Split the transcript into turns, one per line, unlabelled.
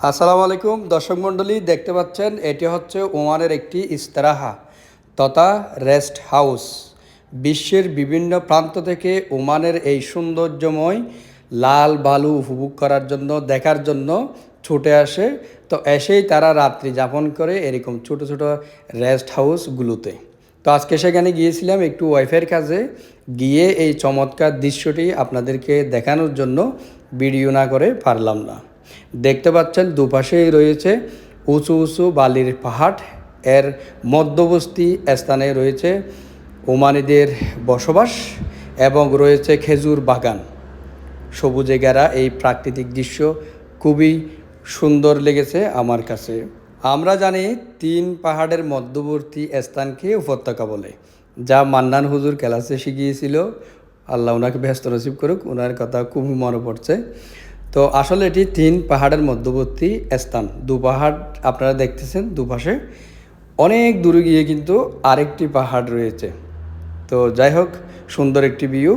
আসসালামু আলাইকুম, দর্শক মণ্ডলী, দেখতে পাচ্ছেন এটি হচ্ছে ওমানের একটি ইস্তারাহা তথা রেস্ট হাউস। বিশ্বের বিভিন্ন প্রান্ত থেকে ওমানের এই সৌন্দর্যময় লাল বালু উপভোগ করার জন্য, দেখার জন্য ছুটে আসে। তো এসেই তারা রাত্রি যাপন করে এরকম ছোট ছোট রেস্ট হাউসগুলোতে। তো আজকে সেখানে গিয়েছিলাম একটু ওয়াইফাইয়ের কাজে। গিয়ে এই চমৎকার দৃশ্যটি আপনাদেরকে দেখানোর জন্য ভিডিও না করে পারলাম না। দেখতে পাচ্ছেন দুপাশেই রয়েছে উঁচু উঁচু বালির পাহাড়। এর মধ্যবর্তী স্থানে রয়েছে ওমানিদের বসবাস এবং রয়েছে খেজুর বাগান। সবুজে ঘেরা এই প্রাকৃতিক দৃশ্য খুবই সুন্দর লেগেছে আমার কাছে। আমরা জানি তিন পাহাড়ের মধ্যবর্তী স্থানকে উপত্যকা বলে, যা মান্নান হুজুর ক্লাসে শিখিয়েছিল। আল্লাহ ওনাকে ব্যস্ত নসিব করুক ওনার কথা খুবই মনে পড়ছে। তো আসলে এটি তিন পাহাড়ের মধ্যবর্তী স্থান। দু পাহাড় আপনারা দেখতেছেন দুপাশে। অনেক দূরে গিয়ে কিন্তু আরেকটি পাহাড় রয়েছে। তো যাই হোক, সুন্দর একটি ভিউ